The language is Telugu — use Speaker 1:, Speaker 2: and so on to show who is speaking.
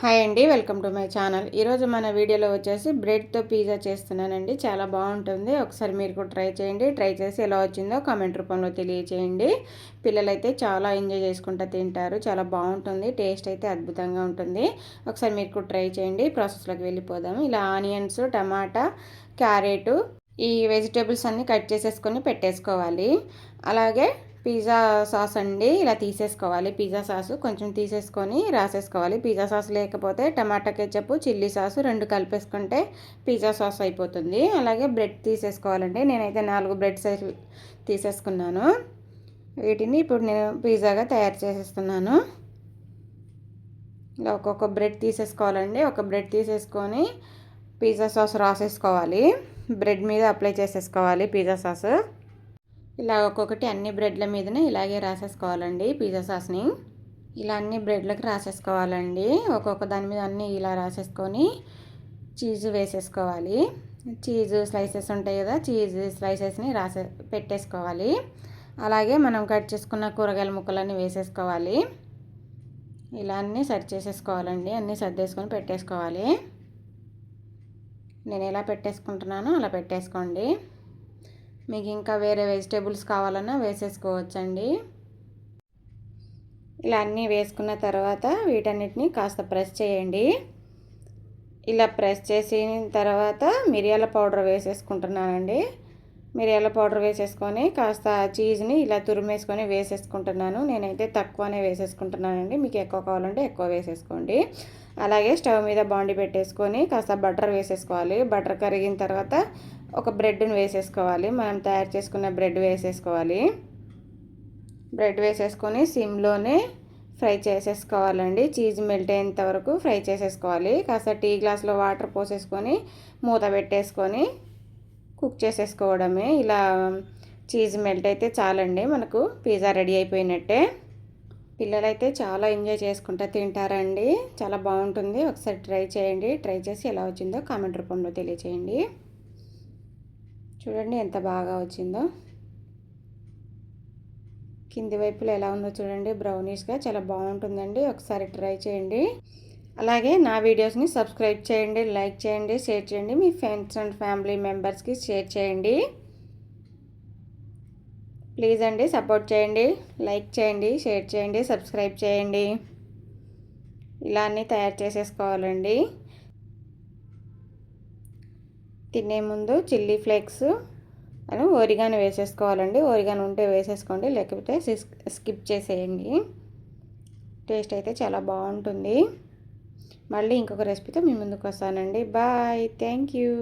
Speaker 1: హాయ్ అండి వెల్కమ్ టు మై ఛానల్. ఈరోజు మన వీడియోలో వచ్చేసి బ్రెడ్తో పిజ్జా చేస్తున్నానండి. చాలా బాగుంటుంది. ఒకసారి మీరు కూడా ట్రై చేయండి. ట్రై చేసి ఎలా వచ్చిందో కామెంట్ రూపంలో తెలియచేయండి. పిల్లలైతే చాలా ఎంజాయ్ చేసుకుంటూ తింటారు. చాలా బాగుంటుంది. టేస్ట్ అయితే అద్భుతంగా ఉంటుంది. ఒకసారి మీరు కూడా ట్రై చేయండి. ప్రాసెస్లోకి వెళ్ళిపోదాము ఇలా ఆనియన్స్ టమాటా క్యారెటు ఈ వెజిటేబుల్స్ అన్నీ కట్ చేసేసుకొని పెట్టేసుకోవాలి. అలాగే పిజ్జా సాస్ అండి ఇలా తీసేసుకోవాలి. పిజ్జా సాసు కొంచెం తీసేసుకొని రాసేసుకోవాలి. పిజ్జా సాస్ లేకపోతే టమాటా కెచప్ చిల్లీ సాసు రెండు కలిపేసుకుంటే పిజ్జా సాస్ అయిపోతుంది. అలాగే బ్రెడ్ తీసేసుకోవాలండి. నేనైతే నాలుగు బ్రెడ్ సైజ్ తీసేసుకున్నాను. వీటిని ఇప్పుడు నేను పిజ్జాగా తయారు చేసేస్తున్నాను. ఇలా ఒక్కొక్క బ్రెడ్ తీసేసుకోవాలండి. ఒక బ్రెడ్ తీసేసుకొని పిజ్జా సాస్ రాసేసుకోవాలి. బ్రెడ్ మీద అప్లై చేసేసుకోవాలి పిజ్జా సాస్. ఇలా ఒక్కొక్కటి అన్ని బ్రెడ్ల మీదనే ఇలాగే రాసేసుకోవాలండి పిజ్జా సాస్ని. ఇలా అన్ని బ్రెడ్లకు రాసేసుకోవాలండి. ఒక్కొక్క దాని మీద అన్నీ ఇలా రాసేసుకొని చీజ్ వేసేసుకోవాలి. చీజ్ స్లైసెస్ ఉంటాయి కదా చీజ్ స్లైసెస్ని రాసే పెట్టేసుకోవాలి. అలాగే మనం కట్ చేసుకున్న కూరగాయల ముక్కలన్నీ వేసేసుకోవాలి. ఇలా అన్నీ సెట్ చేసేసుకోవాలండి అన్నీ సర్దేసుకొని పెట్టేసుకోవాలి. నేను ఎలా పెట్టేసుకుంటున్నానో అలా పెట్టేసుకోండి. మీకు ఇంకా వేరే వెజిటేబుల్స్ కావాలన్నా వేసేసుకోవచ్చండి. ఇలా అన్నీ వేసుకున్న తర్వాత వీటన్నిటిని కాస్త ప్రెస్ చేయండి. ఇలా ప్రెస్ చేసిన తర్వాత మిరియాల పౌడర్ వేసేసుకుంటున్నానండి. మిరియాల పౌడర్ వేసేసుకొని కాస్త చీజ్ని ఇలా తురిమేసుకొని వేసేసుకుంటున్నాను. నేనైతే తక్కువనే వేసేసుకుంటున్నానండి. మీకు ఎక్కువ కావాలంటే ఎక్కువ వేసేసుకోండి. అలాగే స్టవ్ మీద బాండి పెట్టేసుకొని కాస్త బటర్ వేసేసుకోవాలి. బటర్ కరిగిన తర్వాత ఒక బ్రెడ్ని వేసేసుకోవాలి. మనం తయారు చేసుకున్న బ్రెడ్ వేసేసుకోవాలి. బ్రెడ్ వేసేసుకొని సిమ్లోనే ఫ్రై చేసేసుకోవాలండి. చీజ్ మెల్ట్ అయ్యేంత వరకు ఫ్రై చేసేసుకోవాలి. కాస్త టీ గ్లాస్లో వాటర్ పోసేసుకొని మూత పెట్టేసుకొని కుక్ చేసేసుకోవడమే. ఇలా చీజ్ మెల్ట్ అయితే చాలండి మనకు. పిజ్జా రెడీ అయిపోయినట్టే. పిల్లలైతే చాలా ఎంజాయ్ చేసుకుంటూ తింటారండి. చాలా బాగుంటుంది. ఒకసారి ట్రై చేయండి. ట్రై చేసి ఎలా వచ్చిందో కామెంట్ రూపంలో తెలియచేయండి. చూడండి ఎంత బాగా వచ్చిందో. కింది వైపులో ఎలా ఉందో చూడండి. బ్రౌనీస్గా చాలా బాగుంటుందండి. ఒకసారి ట్రై చేయండి. అలాగే నా వీడియోస్ని సబ్స్క్రైబ్ చేయండి లైక్ చేయండి షేర్ చేయండి మీ ఫ్రెండ్స్ అండ్ ఫ్యామిలీ మెంబర్స్కి షేర్ చేయండి. ప్లీజ్ అండి సపోర్ట్ చేయండి లైక్ చేయండి షేర్ చేయండి సబ్స్క్రైబ్ చేయండి. ఇలా అన్నీ తయారు చేసేసుకోవాలండి. తినే ముందు చిల్లీ ఫ్లేక్స్ అని ఓరిగాను వేసేసుకోవాలండి. ఓరిగాను ఉంటే వేసేసుకోండి లేకపోతే స్కిప్ చేసేయండి. టేస్ట్ అయితే చాలా బాగుంటుంది. మళ్ళీ ఇంకొక రెసిపీతో మీ ముందుకు వస్తానండి. Bye thank you